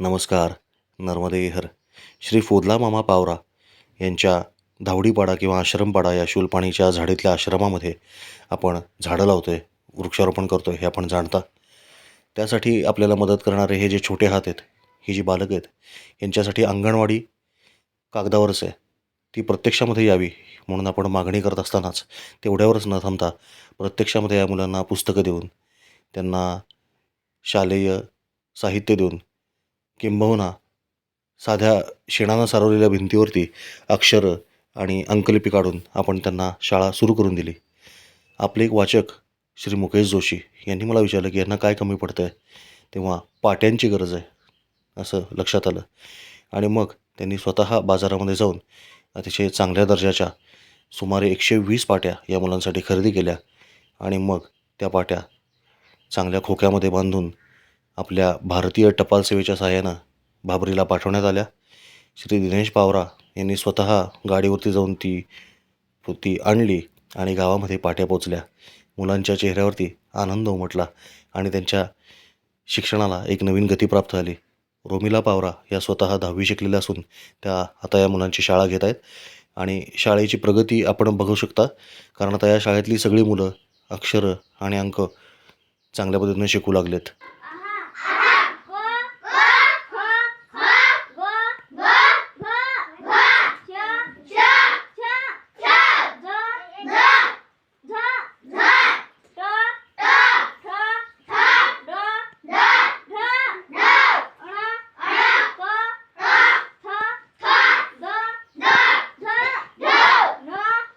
नमस्कार नर्मदेहर श्री फोदला मामा पावरा यांच्या धावडीपाडा किंवा आश्रमपाडा या शूलपाणीच्या झाडीतल्या आश्रमामध्ये आपण झाडं लावतो आहे वृक्षारोपण करतो आहे हे आपण जाणता. त्यासाठी आपल्याला मदत करणारे हे जे छोटे हात आहेत ही जी बालक आहेत यांच्यासाठी अंगणवाडी कागदावरच आहे. ती प्रत्यक्षामध्ये यावी म्हणून आपण मागणी करत असतानाच तेवढ्यावरच न थांबता प्रत्यक्षामध्ये या मुलांना पुस्तकं देऊन त्यांना शालेय साहित्य देऊन किंबहुना साध्या शेणानं सारवलेल्या भिंतीवरती अक्षरं आणि अंकलिपी काढून आपण त्यांना शाळा सुरू करून दिली. आपले एक वाचक श्री मुकेश जोशी यांनी मला विचारलं की यांना काय कमी पडतं आहे तेव्हा पाट्यांची गरज आहे असं लक्षात आलं. आणि मग त्यांनी स्वतः बाजारामध्ये जाऊन अतिशय चांगल्या दर्जाच्या सुमारे एकशे वीस पाट्या या मुलांसाठी खरेदी केल्या आणि मग त्या पाट्या चांगल्या खोक्यामध्ये बांधून आपल्या भारतीय टपाल सेवेच्या सहाय्यानं भाबरीला पाठवण्यात आल्या. श्री दिनेश पावरा यांनी स्वतः गाडीवरती जाऊन ती ती आणली आणि गावामध्ये पाट्या पोचल्या. मुलांच्या चेहऱ्यावरती आनंद उमटला आणि त्यांच्या शिक्षणाला एक नवीन गती प्राप्त झाली. रोमिला पावरा या स्वतः दहावी शिकलेल्या असून त्या आता या मुलांची शाळा घेत आहेत आणि शाळेची प्रगती आपण बघू शकता कारण आता या शाळेतली सगळी मुलं अक्षरं आणि अंक चांगल्या पद्धतीने शिकू लागलेत परत अक्षर एक जुकाम अक्षर करता है मुंह फाड़ी घुनाई करता